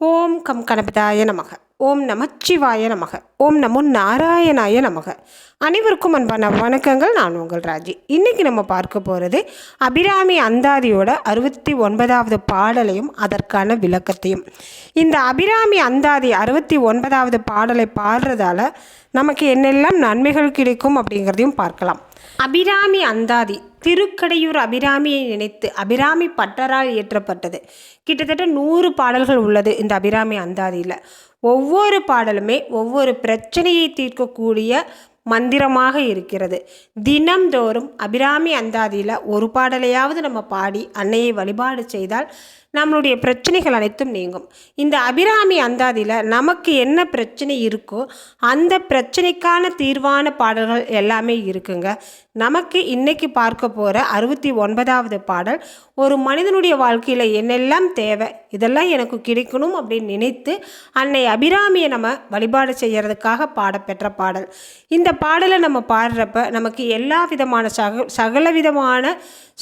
ஓம் come கணபதாய நமக. ஓம் நமச்சிவாய நமக. ஓம் நமக ஓம் நமோ நாராயணாய நமக. அனைவருக்கும் அன்பான வணக்கங்கள். நான் உங்கள் ராஜி. இன்றைக்கி நம்ம பார்க்க போகிறது அபிராமி அந்தாதியோட அறுபத்தி ஒன்பதாவது பாடலையும் அதற்கான விளக்கத்தையும். இந்த அபிராமி அந்தாதி அறுபத்தி ஒன்பதாவது பாடலை பாடுறதால நமக்கு என்னெல்லாம் நன்மைகள் கிடைக்கும் அப்படிங்கிறதையும் பார்க்கலாம். அபிராமி அந்தாதி திருக்கடையூர் அபிராமியை நினைத்து அபிராமி பட்டரால் இயற்றப்பட்டது. கிட்டத்தட்ட நூறு பாடல்கள் உள்ளது இந்த அபிராமி அந்தாதியில். ஒவ்வொரு பாடலுமே ஒவ்வொரு பிரச்சனையை தீர்க்கக்கூடிய மந்திரமாக இருக்கிறது. தினம்தோறும் அபிராமி அந்தாதியில் ஒரு பாடலையாவது நம்ம பாடி அன்னையை வழிபாடு செய்தால் நம்மளுடைய பிரச்சனைகள் அனைத்தும் நீங்கும். இந்த அபிராமி அந்தாதியில் நமக்கு என்ன பிரச்சனை இருக்கோ அந்த பிரச்சனைக்கான தீர்வான பாடல்கள் எல்லாமே இருக்குங்க. நமக்கு இன்னைக்கு பார்க்க போகிற அறுபத்தி ஒன்பதாவது பாடல் ஒரு மனிதனுடைய வாழ்க்கையில் என்னெல்லாம் தேவை இதெல்லாம் எனக்கு கிடைக்கணும் அப்படின்னு நினைத்து அன்னை அபிராமியை நம்ம வழிபாடு செய்கிறதுக்காக பாடப்பெற்ற பாடல். இந்த பாடலை நம்ம பாடுறப்ப நமக்கு எல்லா விதமான சக சகல விதமான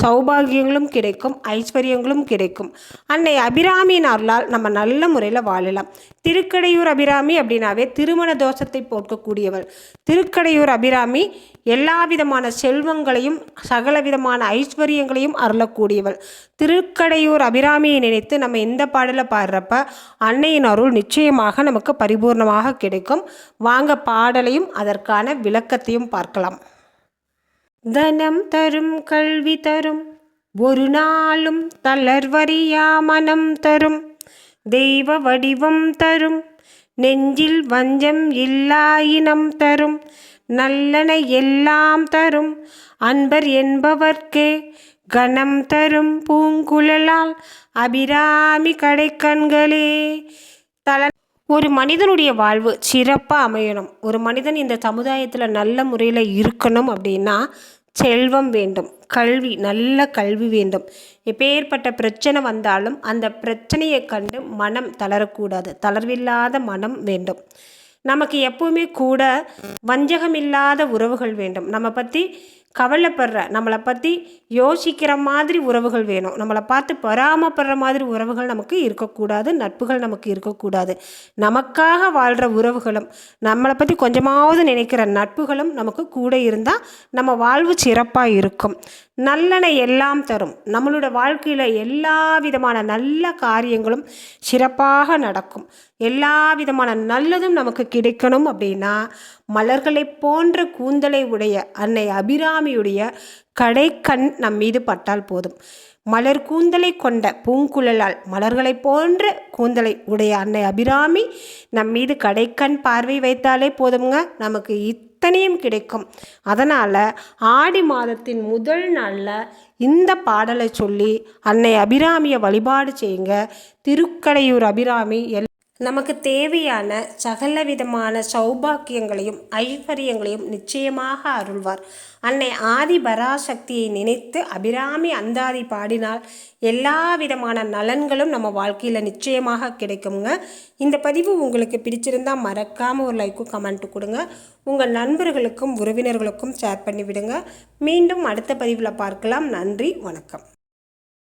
சௌபாகியங்களும் கிடைக்கும் ஐஸ்வர்யங்களும் கிடைக்கும். அன்னை அபிராமியின் அருளால் நம்ம நல்ல முறையில் வாழலாம். திருக்கடையூர் அபிராமி அப்படின்னாவே திருமண தோஷத்தை போக்கக்கூடியவள் திருக்கடையூர் அபிராமி எல்லா விதமான செல்வங்களையும் சகல விதமான ஐஸ்வர்யங்களையும் அருளக்கூடியவள் திருக்கடையூர் அபிராமியை நினைத்து நம்ம இந்த பாடலை பாடுறப்ப அன்னையின் அருள் நிச்சயமாக நமக்கு பரிபூர்ணமாக கிடைக்கும். வாங்க பாடலையும் அதற்கான விளக்கத்தையும் பார்க்கலாம். தனம் தரும் கல்வி தரும். ஒரு நாளும் தளர்வறியா மனம் தரும். தெய்வ வடிவம் தரும். நெஞ்சில் வஞ்சம் இல்லாயினம் தரும். நல்லன எல்லாம் தரும். அன்பர் என்பவர்க்கே கணம் தரும். பூங்குழலால் அபிராமி கடைக்கண்களே ஒரு மனிதனுடைய வாழ்வு சிறப்பாக அமையணும். ஒரு மனிதன் இந்த சமுதாயத்தில் நல்ல முறையில் இருக்கணும் அப்படின்னா செல்வம் வேண்டும். கல்வி நல்ல கல்வி வேண்டும். எப்பேற்பட்ட பிரச்சனை வந்தாலும் அந்த பிரச்சனையை கண்டு மனம் தளரக்கூடாது. தளர்வில்லாத மனம் வேண்டும். நமக்கு எப்பவுமே கூட வஞ்சகமில்லாத உறவுகள் வேண்டும். நம்ம பற்றி கவலைப்படுற நம்மளை பற்றி யோசிக்கிற மாதிரி உறவுகள் வேணும். நம்மளை பார்த்து பொறாமப்படுற மாதிரி உறவுகள் நமக்கு இருக்கக்கூடாது நட்புகள் நமக்கு இருக்கக்கூடாது. நமக்காக வாழ்கிற உறவுகளும் நம்மளை பற்றி கொஞ்சமாவது நினைக்கிற நட்புகளும் நமக்கு கூட இருந்தால் நம்ம வாழ்வு சிறப்பாக இருக்கும். நல்லனை எல்லாம் தரும். நம்மளோட வாழ்க்கையில் எல்லா விதமான நல்ல காரியங்களும் சிறப்பாக நடக்கும். எல்லா விதமான நல்லதும் நமக்கு கிடைக்கணும் அப்படின்னா மலர்களைப் போன்ற கூந்தலை உடைய அன்னை அபிராமியுடைய கடைக்கண் நம் மீது பட்டால் போதும். மலர் கூந்தலை கொண்ட பூங்குழலால் மலர்களை போன்ற கூந்தலை உடைய அன்னை அபிராமி நம் மீது கடைக்கண் பார்வை வைத்தாலே போதுங்க நமக்கு இத்தனையும் கிடைக்கும். அதனால் ஆடி மாதத்தின் முதல் நாளில் இந்த பாடலை சொல்லி அன்னை அபிராமியை வழிபாடு செய்யுங்க. திருக்கடையூர் அபிராமி எல் நமக்கு தேவையான சகல விதமான சௌபாக்கியங்களையும் ஐஸ்வர்யங்களையும் நிச்சயமாக அருள்வார். அன்னை ஆதி பராசக்தியை நினைத்து அபிராமி அந்தாதி பாடினால் எல்லா விதமான நலன்களும் நம்ம வாழ்க்கையில் நிச்சயமாக கிடைக்குங்க இந்த பதிவு உங்களுக்கு பிடிச்சிருந்தால் மறக்காமல் ஒரு லைக்கும் கமெண்ட்டு கொடுங்க. உங்கள் நண்பர்களுக்கும் உறவினர்களுக்கும் ஷேர் பண்ணிவிடுங்க. மீண்டும் அடுத்த பதிவில் பார்க்கலாம். நன்றி வணக்கம்.